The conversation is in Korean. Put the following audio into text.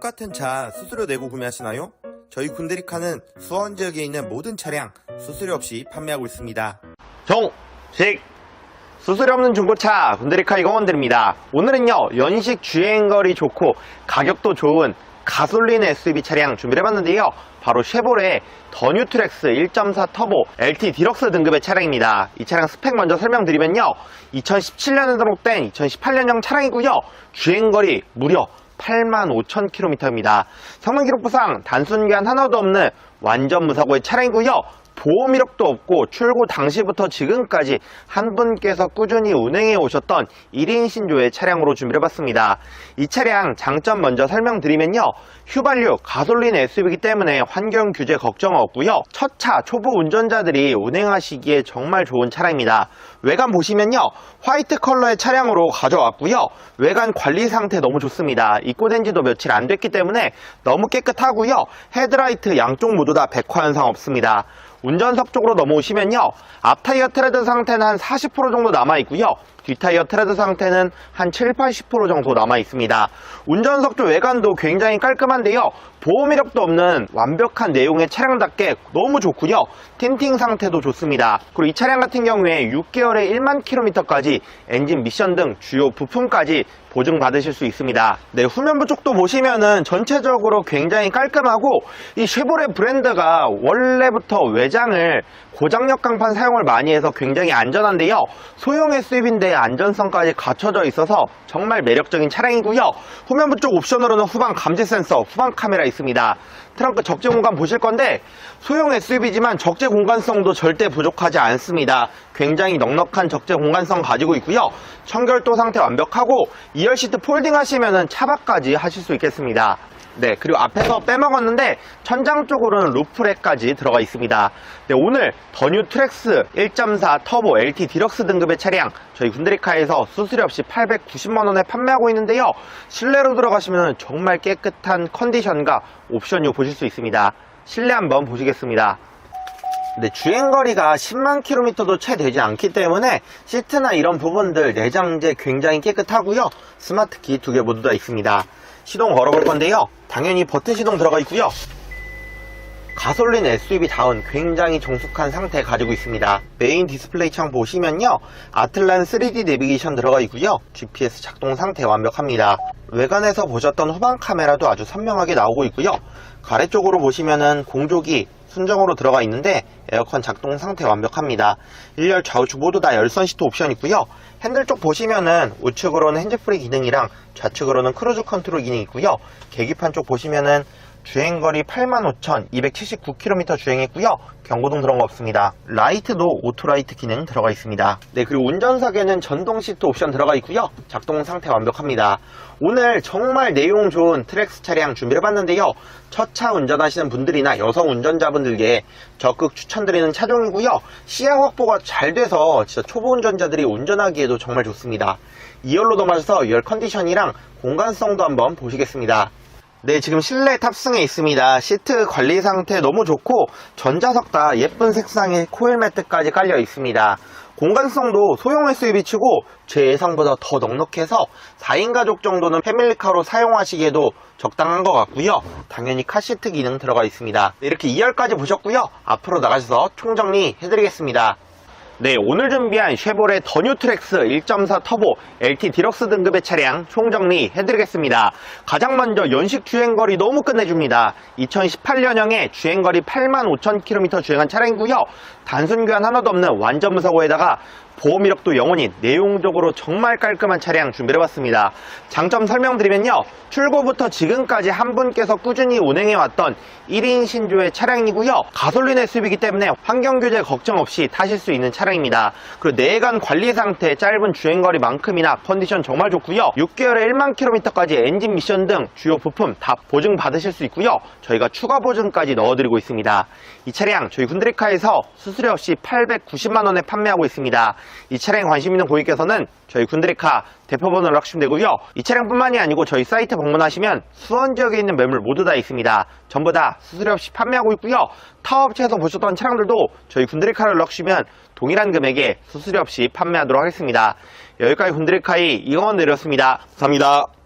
똑같은 차 수수료 내고 구매하시나요? 저희 군데리카는 수원 지역에 있는 모든 차량 수수료 없이 판매하고 있습니다. 정식 수수료 없는 중고차 군데리카 이공원 드립니다. 오늘은요 연식 주행거리 좋고 가격도 좋은 가솔린 SUV 차량 준비해봤는데요. 바로 쉐보레 더 뉴트렉스 1.4 터보 LT 디럭스 등급의 차량입니다. 이 차량 스펙 먼저 설명드리면요. 2017년에 등록된 2018년형 차량이고요. 주행거리 무려 85,000km입니다. 성능 기록부상 단순 교환 하나도 없는 완전 무사고의 차량이고요. 보험 이력도 없고 출고 당시부터 지금까지 한 분께서 꾸준히 운행해 오셨던 1인 신조의 차량으로 준비해봤습니다. 이 차량 장점 먼저 설명드리면요. 휘발유, 가솔린 SUV이기 때문에 환경 규제 걱정 없고요. 첫차 초보 운전자들이 운행하시기에 정말 좋은 차량입니다. 외관 보시면요. 화이트 컬러의 차량으로 가져왔고요. 외관 관리 상태 너무 좋습니다. 입고 된 지도 며칠 안 됐기 때문에 너무 깨끗하고요. 헤드라이트 양쪽 모두 다 백화 현상 없습니다. 운전석 쪽으로 넘어오시면요. 앞 타이어 트레드 상태는 한 40% 정도 남아 있고요. 뒷 타이어 트레드 상태는 한 7, 80% 정도 남아 있습니다. 운전석 쪽 외관도 굉장히 깔끔한데요. 보험 이력도 없는 완벽한 내용의 차량답게 너무 좋고요. 틴팅 상태도 좋습니다. 그리고 이 차량 같은 경우에 6개월에 1만 킬로미터까지 엔진 미션 등 주요 부품까지 보증받으실 수 있습니다. 네, 후면부 쪽도 보시면은 전체적으로 굉장히 깔끔하고 이 쉐보레 브랜드가 원래부터 외장을 고장력 강판 사용을 많이 해서 굉장히 안전한데요. 소형 SUV인데 안전성까지 갖춰져 있어서 정말 매력적인 차량이고요. 후면부 쪽 옵션으로는 후방 감지 센서, 후방 카메라 있습니다. 트렁크 적재 공간 보실 건데 소형 SUV지만 적재 공간성도 절대 부족하지 않습니다. 굉장히 넉넉한 적재 공간성 가지고 있고요. 청결도 상태 완벽하고 2열 시트 폴딩 하시면은 차박까지 하실 수 있겠습니다. 네, 그리고 앞에서 빼먹었는데 천장 쪽으로는 루프렉까지 들어가 있습니다. 네, 오늘 더뉴 트렉스 1.4 터보 LT 디럭스 등급의 차량 저희 군데리카에서 수수료 없이 890만 원에 판매하고 있는데요. 실내로 들어가시면 정말 깨끗한 컨디션과 옵션이 보실 수 있습니다. 실내 한번 보시겠습니다. 네, 주행거리가 10만 킬로미터도 채 되지 않기 때문에 시트나 이런 부분들 내장재 굉장히 깨끗하고요. 스마트 키 두 개 모두 다 있습니다. 시동 걸어볼 건데요. 당연히 버튼 시동 들어가 있고요. 가솔린 SUV다운 굉장히 정숙한 상태 가지고 있습니다. 메인 디스플레이 창 보시면요. 아틀란 3D 내비게이션 들어가 있고요. GPS 작동 상태 완벽합니다. 외관에서 보셨던 후방 카메라도 아주 선명하게 나오고 있고요. 가래 쪽으로 보시면은 공조기 순정으로 들어가 있는데 에어컨 작동 상태 완벽합니다. 1열 좌우측 모두 다 열선 시트 옵션 있고요. 핸들 쪽 보시면은 우측으로는 핸즈프리 기능이랑 좌측으로는 크루즈 컨트롤 기능이 있고요. 계기판 쪽 보시면은 주행거리 85,279km 주행했고요. 경고등 들어온 거 없습니다. 라이트도 오토라이트 기능 들어가 있습니다. 네, 그리고 운전석에는 전동 시트 옵션 들어가 있고요. 작동 상태 완벽합니다. 오늘 정말 내용 좋은 트랙스 차량 준비해봤는데요. 첫차 운전하시는 분들이나 여성 운전자분들께 적극 추천드리는 차종이고요. 시야 확보가 잘 돼서 진짜 초보 운전자들이 운전하기에도 정말 좋습니다. 2열로 넘어가셔서 2열 컨디션이랑 공간성도 한번 보시겠습니다. 네, 지금 실내 탑승해 있습니다. 시트 관리 상태 너무 좋고 전자석 다 예쁜 색상의 코일 매트까지 깔려 있습니다. 공간성도 소형 SUV 치고 제 예상보다 더 넉넉해서 4인 가족 정도는 패밀리카로 사용하시기에도 적당한 것 같고요. 당연히 카시트 기능 들어가 있습니다. 네, 이렇게 2열까지 보셨고요. 앞으로 나가셔서 총정리 해드리겠습니다. 네, 오늘 준비한 쉐보레 더 뉴트렉스 1.4 터보 LT 디럭스 등급의 차량 총정리 해드리겠습니다. 가장 먼저 연식 주행거리 너무 끝내줍니다. 2018년형에 주행거리 85,000km 주행한 차량이고요. 단순 교환 하나도 없는 완전 무사고에다가 보험 이력도 영원히 내용적으로 정말 깔끔한 차량 준비해봤습니다. 장점 설명드리면요. 출고부터 지금까지 한 분께서 꾸준히 운행해왔던 1인 신조의 차량이고요. 가솔린 SUV이기 때문에 환경규제 걱정 없이 타실 수 있는 차량입니다. 그리고 내관 관리 상태, 짧은 주행거리만큼이나 컨디션 정말 좋고요. 6개월에 1만 킬로미터까지 엔진 미션 등 주요 부품 다 보증 받으실 수 있고요. 저희가 추가 보증까지 넣어드리고 있습니다. 이 차량 저희 군드리카에서 수수 료 없이 890만 원에 판매하고 있습니다. 이 차량에 관심 있는 고객께서는 저희 군드리카 대표번호를 연락주시면 되고요. 이 차량뿐만이 아니고 저희 사이트 방문하시면 수원 지역에 있는 매물 모두 다 있습니다. 전부 다 수수료 없이 판매하고 있고요. 타 업체에서 보셨던 차량들도 저희 군드리카를 연락주시면 동일한 금액에 수수료 없이 판매하도록 하겠습니다. 여기까지 군드리카의 이광원 내렸습니다. 감사합니다.